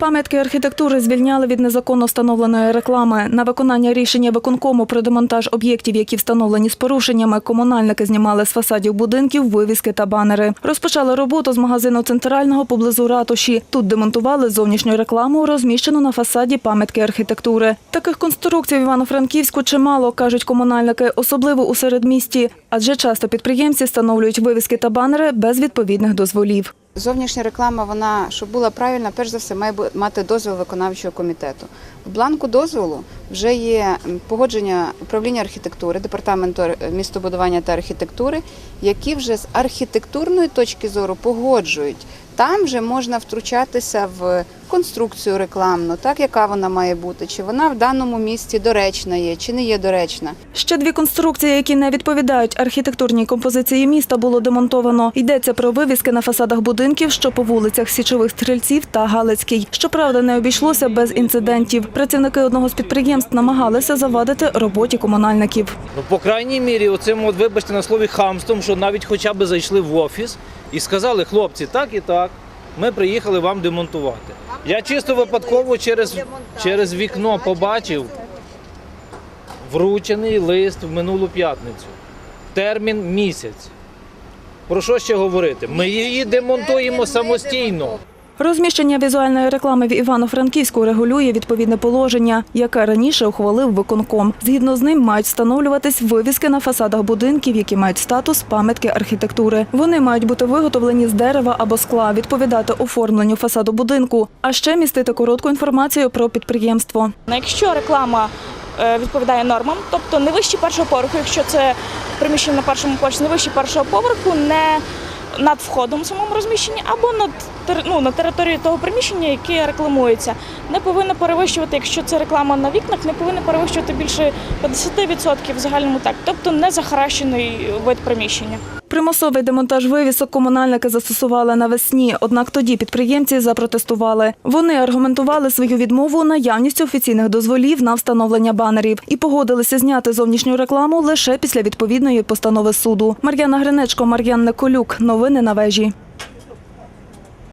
Пам'ятки архітектури звільняли від незаконно встановленої реклами. На виконання рішення виконкому про демонтаж об'єктів, які встановлені з порушеннями, комунальники знімали з фасадів будинків вивіски та банери. Розпочали роботу з магазину центрального поблизу ратуші. Тут демонтували зовнішню рекламу, розміщену на фасаді пам'ятки архітектури. Таких конструкцій в Івано-Франківську чимало, кажуть комунальники, особливо у середмісті, адже часто підприємці встановлюють вивіски та банери без відповідних дозволів. Зовнішня реклама, вона щоб була правильна, перш за все має мати дозвіл виконавчого комітету. В бланку дозволу вже є погодження управління архітектури, департаменту містобудування та архітектури, які вже з архітектурної точки зору погоджують. Там вже можна втручатися в конструкцію рекламну, так яка вона має бути, чи вона в даному місці доречна є, чи не є доречна. Ще дві конструкції, які не відповідають архітектурній композиції міста, було демонтовано. Йдеться про вивіски на фасадах будинків, що по вулицях Січових Стрільців та Галицький. Щоправда, не обійшлося без інцидентів. Працівники одного з підприємств намагалися завадити роботі комунальників. Ну, по крайній мірі, оцим, от, вибачте на слові хамством, що навіть хоча б зайшли в офіс і сказали, хлопці, так і так, ми приїхали вам демонтувати. Я чисто випадково через, через вікно побачив вручений лист в минулу п'ятницю. Термін місяць. Про що ще говорити? Ми її демонтуємо самостійно. Розміщення візуальної реклами в Івано-Франківську регулює відповідне положення, яке раніше ухвалив виконком. Згідно з ним мають встановлюватись вивіски на фасадах будинків, які мають статус пам'ятки архітектури. Вони мають бути виготовлені з дерева або скла, відповідати оформленню фасаду будинку, а ще містити коротку інформацію про підприємство. Якщо реклама е, відповідає нормам, тобто не вище першого поверху, якщо це приміщення на першому поверсі, не вище першого поверху, не над входом в самому розміщенні або над ну, на території того приміщення, яке рекламується, не повинна перевищувати, якщо це реклама на вікнах, не повинна перевищувати більше 50% в загальному так, тобто не захаращений вид приміщення. Примусовий демонтаж вивісок комунальники застосували навесні, однак тоді підприємці запротестували. Вони аргументували свою відмову наявністю офіційних дозволів на встановлення банерів і погодилися зняти зовнішню рекламу лише після відповідної постанови суду. Мар'яна Гринечко, Мар'ян Неколюк. Новини на вежі.